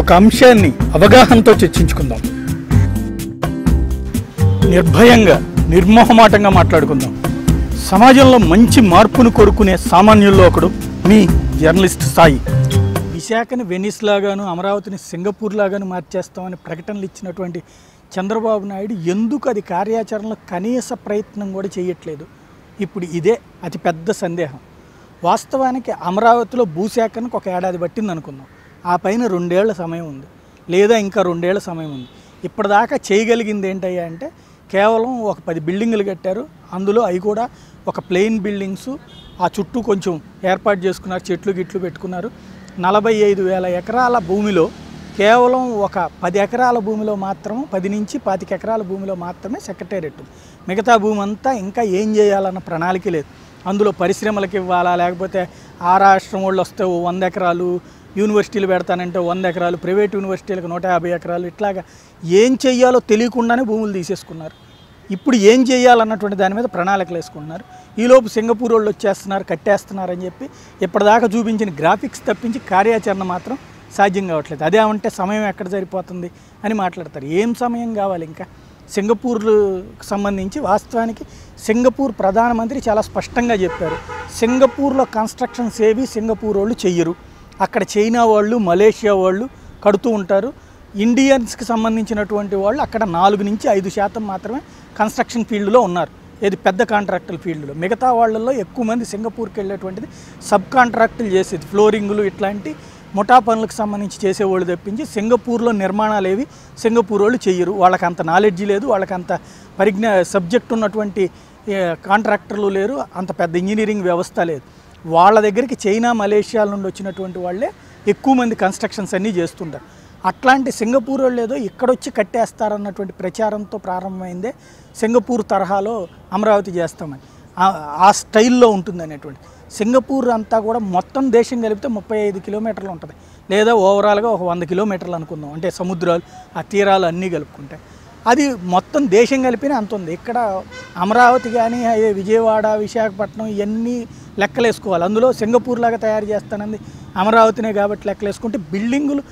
ఒక అంశాన్ని అవగాహనతో చర్చించుకుందాం. నిర్భయంగా నిర్మోహమాటంగా మాట్లాడుకుందాం. సమాజంలో మంచి మార్పును కోరుకునే సామాన్యుల్లో ఒకడు మీ జర్నలిస్ట్ స్థాయి విశాఖని వెనిస్ లాగాను అమరావతిని సింగపూర్ లాగాను మార్చేస్తామని ప్రకటనలు ఇచ్చినటువంటి చంద్రబాబు నాయుడు ఎందుకు అది కార్యాచరణలో కనీస ప్రయత్నం కూడా చేయట్లేదు? ఇప్పుడు ఇదే అతిపెద్ద సందేహం. వాస్తవానికి అమరావతిలో భూసేకరణకు ఒక ఏడాది పట్టింది అనుకుందాం ఆ పైన రెండేళ్ళ సమయం ఉంది. లేదా ఇంకా రెండేళ్ళ సమయం ఉంది. ఇప్పటిదాకా చేయగలిగింది ఏంటయ్యా అంటే కేవలం ఒక పది బిల్డింగులు కట్టారు. అందులో అవి కూడా ఒక ప్లెయిన్ బిల్డింగ్స్ ఆ చుట్టూ కొంచెం ఏర్పాటు చేసుకున్నారు చెట్లు గిట్లు పెట్టుకున్నారు. నలభై ఐదు వేల ఎకరాల భూమిలో కేవలం ఒక పది ఎకరాల భూమిలో మాత్రం పది నుంచి పాతిక ఎకరాల భూమిలో మాత్రమే సెక్రటేరియట్. మిగతా భూమి అంతా ఇంకా ఏం చేయాలన్న ప్రణాళిక లేదు. అందులో పరిశ్రమలకు ఇవ్వాలా లేకపోతే ఆ రాష్ట్రం వాళ్ళు వస్తే వంద ఎకరాలు యూనివర్సిటీలు పెడతానంటే వంద ఎకరాలు ప్రైవేట్ యూనివర్సిటీలకు నూట యాభై ఎకరాలు ఇట్లాగా ఏం చెయ్యాలో తెలియకుండానే భూములు తీసేసుకున్నారు. ఇప్పుడు ఏం చేయాలన్నటువంటి దాని మీద ప్రణాళికలు వేసుకుంటున్నారు. ఈలోపు సింగపూర్ వాళ్ళు వచ్చేస్తున్నారు కట్టేస్తున్నారు అని చెప్పి ఇప్పటిదాకా చూపించిన గ్రాఫిక్స్ తప్పించి కార్యాచరణ మాత్రం సాధ్యం కావట్లేదు. అదే అంటే సమయం ఎక్కడ సరిపోతుంది అని మాట్లాడతారు. ఏం సమయం కావాలి ఇంకా? సింగపూర్కు సంబంధించి వాస్తవానికి సింగపూర్ ప్రధానమంత్రి చాలా స్పష్టంగా చెప్పారు. సింగపూర్లో కన్స్ట్రక్షన్స్ ఏవి సింగపూర్ వాళ్ళు చెయ్యరు. అక్కడ చైనా వాళ్ళు మలేషియా వాళ్ళు కడుతూ ఉంటారు. ఇండియన్స్కి సంబంధించినటువంటి వాళ్ళు అక్కడ నాలుగు నుంచి ఐదు శాతం మాత్రమే కన్స్ట్రక్షన్ ఫీల్డ్లో ఉన్నారు. ఏది పెద్ద కాంట్రాక్టుల ఫీల్డ్లో. మిగతా వాళ్ళల్లో ఎక్కువ మంది సింగపూర్కి వెళ్ళేటువంటిది సబ్ కాంట్రాక్టులు చేసేది. ఫ్లోరింగ్లు ఇట్లాంటి ముఠా పనులకు సంబంధించి చేసేవాళ్ళు తెప్పించి సింగపూర్లో నిర్మాణాలు ఏవి సింగపూర్ వాళ్ళు చెయ్యరు. వాళ్ళకి అంత నాలెడ్జ్ లేదు. వాళ్ళకి అంత పరిజ్ఞా సబ్జెక్ట్ ఉన్నటువంటి కాంట్రాక్టర్లు లేరు. అంత పెద్ద ఇంజనీరింగ్ వ్యవస్థ లేదు. వాళ్ళ దగ్గరికి చైనా మలేషియాల నుండి వచ్చినటువంటి వాళ్ళే ఎక్కువ మంది కన్స్ట్రక్షన్స్ అన్నీ చేస్తుంటారు. అట్లాంటి సింగపూర్ వాళ్ళు ఏదో ఇక్కడొచ్చి కట్టేస్తారన్నటువంటి ప్రచారంతో ప్రారంభమైందే సింగపూర్ తరహాలో అమరావతి చేస్తామని. ఆ- స్టైల్లో ఉంటుంది అనేటువంటి సింగపూర్ అంతా కూడా మొత్తం దేశం కలిపితే ముప్పై ఐదు కిలోమీటర్లు ఉంటుంది. లేదా ఓవరాల్గా ఒక వంద కిలోమీటర్లు అనుకుందాం. అంటే సముద్రాలు ఆ తీరాలు అన్నీ కలుపుకుంటే. అది మొత్తం దేశం కలిపిన అంత ఉంది. ఇక్కడ అమరావతి కానీ విజయవాడ విశాఖపట్నం ఇవన్నీ లెక్కలేసుకోవాలి. అందులో సింగపూర్ లాగా తయారు చేస్తానంది అమరావతినే కాబట్టి లెక్కలేసుకుంటే బిల్డింగులు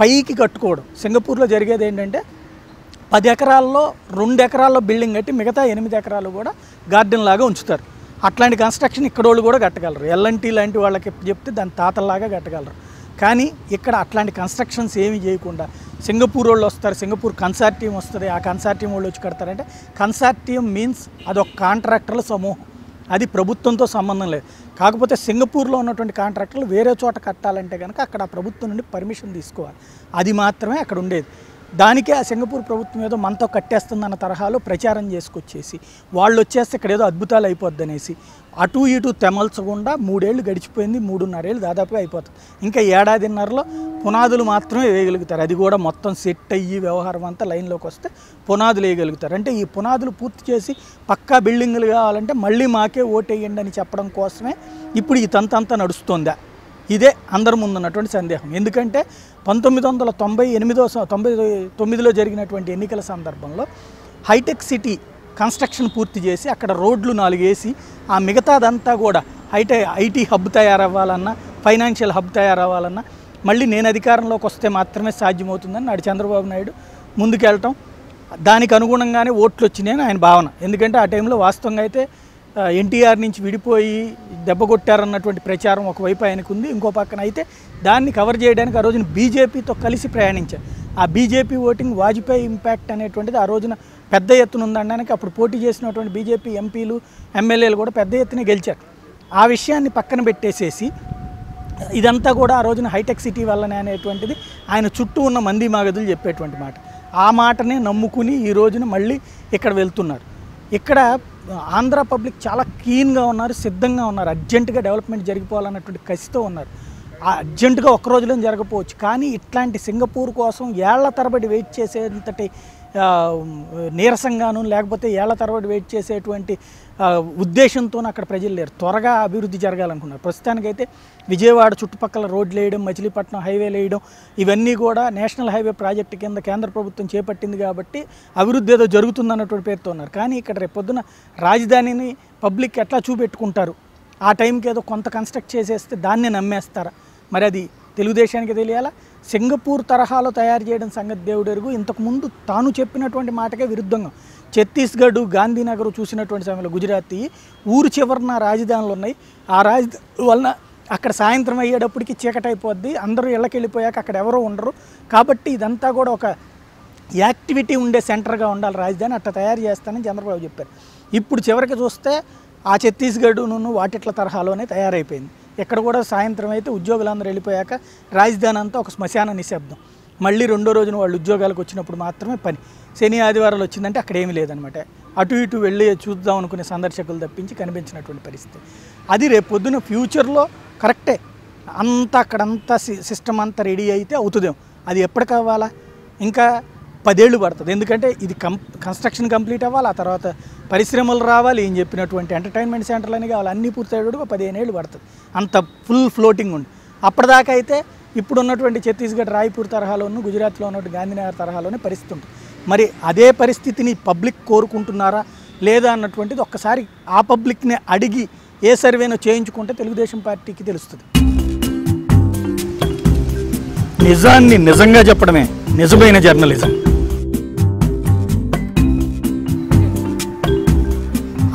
పైకి కట్టుకోవడం. సింగపూర్లో జరిగేది ఏంటంటే పది ఎకరాల్లో రెండు ఎకరాల్లో బిల్డింగ్ కట్టి మిగతా ఎనిమిది ఎకరాలు కూడా గార్డెన్ లాగా ఉంచుతారు. అట్లాంటి కన్స్ట్రక్షన్ ఇక్కడ వాళ్ళు కూడా కట్టగలరు. ఎల్ఎన్టీ లాంటి వాళ్ళకి చెప్తే దాని తాతల్లాగా కట్టగలరు. కానీ ఇక్కడ అట్లాంటి కన్స్ట్రక్షన్స్ ఏమీ చేయకుండా సింగపూర్ వాళ్ళు వస్తారు సింగపూర్ కన్సార్టియం వస్తుంది ఆ కన్సార్టియం వాళ్ళు వచ్చి కడతారంటే కన్సార్టియం మీన్స్ అదొక కాంట్రాక్టర్ల సమూహం. అది ప్రభుత్వంతో సంబంధం లేదు. కాకపోతే సింగపూర్లో ఉన్నటువంటి కాంట్రాక్టర్లు వేరే చోట కట్టాలంటే కనుక అక్కడ ఆ ప్రభుత్వం నుండి పర్మిషన్ తీసుకోవాలి. అది మాత్రమే అక్కడ ఉండేది. దానికే ఆ సింగపూర్ ప్రభుత్వం ఏదో మనతో కట్టేస్తుందన్న తరహాలో ప్రచారం చేసుకొచ్చేసి వాళ్ళు వచ్చేస్తే ఇక్కడ ఏదో అద్భుతాలు అయిపోద్ది అనేసి అటు ఇటు తెమల్చకుండా మూడేళ్ళు గడిచిపోయింది మూడున్నరేళ్ళు దాదాపుగా అయిపోతుంది. ఇంకా ఏడాదిన్నరలో పునాదులు మాత్రమే వేయగలుగుతారు. అది కూడా మొత్తం సెట్ అయ్యి వ్యవహారం అంతా లైన్లోకి వస్తే పునాదులు వేయగలుగుతారు. అంటే ఈ పునాదులు పూర్తి చేసి పక్కా బిల్డింగులు కావాలంటే మళ్ళీ మాకే ఓటేయండి అని చెప్పడం కోసమే ఇప్పుడు ఈ తంతంతా నడుస్తుందా? ఇదే అందరి ముందున్నటువంటి సందేహం. ఎందుకంటే పంతొమ్మిది వందల తొంభై ఎనిమిదో తొంభై తొమ్మిదిలో జరిగినటువంటి ఎన్నికల సందర్భంలో హైటెక్ సిటీ కన్స్ట్రక్షన్ పూర్తి చేసి అక్కడ రోడ్లు నాలుగు వేసి ఆ మిగతాదంతా కూడా హైటెక్ ఐటీ హబ్ తయారవ్వాలన్నా ఫైనాన్షియల్ హబ్ తయారవ్వాలన్నా మళ్ళీ నేను అధికారంలోకి వస్తే మాత్రమే సాధ్యమవుతుందని నాడు చంద్రబాబు నాయుడు ముందుకెళ్ళటం. దానికి అనుగుణంగానే ఓట్లు వచ్చినాయని ఆయన భావన. ఎందుకంటే ఆ టైంలో వాస్తవంగా అయితే ఎన్టీఆర్ నుంచి విడిపోయి దెబ్బ కొట్టారన్నటువంటి ప్రచారం ఒకవైపు ఆయనకు ఉంది ఇంకో పక్కన అయితే దాన్ని కవర్ చేయడానికి ఆ రోజున బీజేపీతో కలిసి ప్రయాణించారు. ఆ బీజేపీ ఓటింగ్ వాజ్పేయి ఇంపాక్ట్ అనేటువంటిది ఆ రోజున పెద్ద ఎత్తున ఉందనడానికి అప్పుడు పోటీ చేసినటువంటి బీజేపీ ఎంపీలు ఎమ్మెల్యేలు కూడా పెద్ద ఎత్తున గెలిచారు. ఆ విషయాన్ని పక్కన పెట్టేసేసి ఇదంతా కూడా ఆ రోజున హైటెక్ సిటీ వల్లనే అనేటువంటిది ఆయన చుట్టూ ఉన్న మంది మాగదులు చెప్పేటువంటి మాట. ఆ మాటనే నమ్ముకుని ఈ రోజున మళ్ళీ ఇక్కడ వెళ్తున్నారు. ఇక్కడ ఆంధ్ర పబ్లిక్ చాలా క్లీన్గా ఉన్నారు సిద్ధంగా ఉన్నారు అర్జెంటుగా డెవలప్మెంట్ జరిగిపోవాలన్నటువంటి కసితో ఉన్నారు. ఆ అర్జెంటుగా ఒక్క రోజులో జరగపోవచ్చు. కానీ ఇట్లాంటి సింగపూర్ కోసం ఏళ్ళ తరబడి వెయిట్ చేసేంతటి నీరసంగాను లేకపోతే ఏళ్ళ తర్వాత వెయిట్ చేసేటువంటి ఉద్దేశంతో అక్కడ ప్రజలు లేరు. త్వరగా అభివృద్ధి జరగాలనుకున్నారు. ప్రస్తుతానికైతే విజయవాడ చుట్టుపక్కల రోడ్లు వేయడం మచిలీపట్నం హైవేలు వేయడం ఇవన్నీ కూడా నేషనల్ హైవే ప్రాజెక్టు కింద కేంద్ర ప్రభుత్వం చేపట్టింది కాబట్టి అభివృద్ధి ఏదో జరుగుతుందన్నటువంటి పేరుతో ఉన్నారు. కానీ ఇక్కడ రేపొద్దున రాజధానిని పబ్లిక్ ఎట్లా చూపెట్టుకుంటారు? ఆ టైంకి ఏదో కొంత కన్స్ట్రక్ట్ చేసేస్తే దాన్ని నమ్మేస్తారా? మరి అది తెలుగుదేశానికి తెలియాలా? సింగపూర్ తరహాలో తయారు చేయడం సంగతి దేవుడెరుగు ఇంతకుముందు తాను చెప్పినటువంటి మాటకే విరుద్ధంగా ఛత్తీస్గఢ్ గాంధీనగర్ చూసినటువంటి సమయంలో గుజరాతీ ఊరు చివరన రాజధానులు ఉన్నాయి. ఆ రాజధాని వలన అక్కడ సాయంత్రం అయ్యేటప్పటికి చీకటి అయిపోద్ది అందరూ ఇళ్ళకి వెళ్ళిపోయాక అక్కడ ఎవరో ఉండరు. కాబట్టి ఇదంతా కూడా ఒక యాక్టివిటీ ఉండే సెంటర్గా ఉండాలి రాజధాని. అట్లా తయారు చేస్తానని చంద్రబాబు చెప్పారు. ఇప్పుడు చివరికి చూస్తే ఆ ఛత్తీస్గఢ్ నువ్వు వాటిట్ల తరహాలోనే తయారైపోయింది. ఇక్కడ కూడా సాయంత్రం అయితే ఉద్యోగులందరూ వెళ్ళిపోయాక రాజధాని అంతా ఒక శ్మశాన నిశ్శబ్దం. మళ్ళీ రెండో రోజున వాళ్ళు ఉద్యోగాలకు వచ్చినప్పుడు మాత్రమే పని. శని ఆదివారాలు వచ్చిందంటే అక్కడ ఏమీ లేదనమాట. అటు ఇటు వెళ్ళి చూద్దాం అనుకునే సందర్శకులు తప్పించి కనిపించినటువంటి పరిస్థితి. అది రేపు పొద్దున ఫ్యూచర్లో కరెక్టే. అంతా అక్కడంతా సి- సిస్టమ్ అంతా రెడీ అయితే అవుతుందేమో. అది ఎప్పటికి అవ్వాలా ఇంకా పదేళ్ళు పడుతుంది. ఎందుకంటే ఇది కం కన్స్ట్రక్షన్ కంప్లీట్ అవ్వాలి. ఆ తర్వాత పరిశ్రమలు రావాలి ఏం చెప్పినటువంటి ఎంటర్టైన్మెంట్ సెంటర్లు అని కావాలి. అన్నీ పూర్తయ్యేటప్పుడు ఒక పదిహేను ఏళ్ళు పడుతుంది. అంత ఫుల్ ఫ్లోటింగ్ ఉంది. అప్పటిదాకా అయితే ఇప్పుడు ఉన్నటువంటి ఛత్తీస్గఢ్ రాయ్పూర్ తరహాలోను గుజరాత్లో ఉన్నటువంటి గాంధీనగర్ తరహాలోనే పరిస్థితి ఉంటుంది. మరి అదే పరిస్థితిని పబ్లిక్ కోరుకుంటున్నారా లేదా అన్నటువంటిది ఒక్కసారి ఆ పబ్లిక్ని అడిగి ఏ సర్వేనో చేయించుకుంటే తెలుగుదేశం పార్టీకి తెలుస్తుంది. నిజాన్ని నిజంగా చెప్పడమే. నిజమైన జర్నలిజం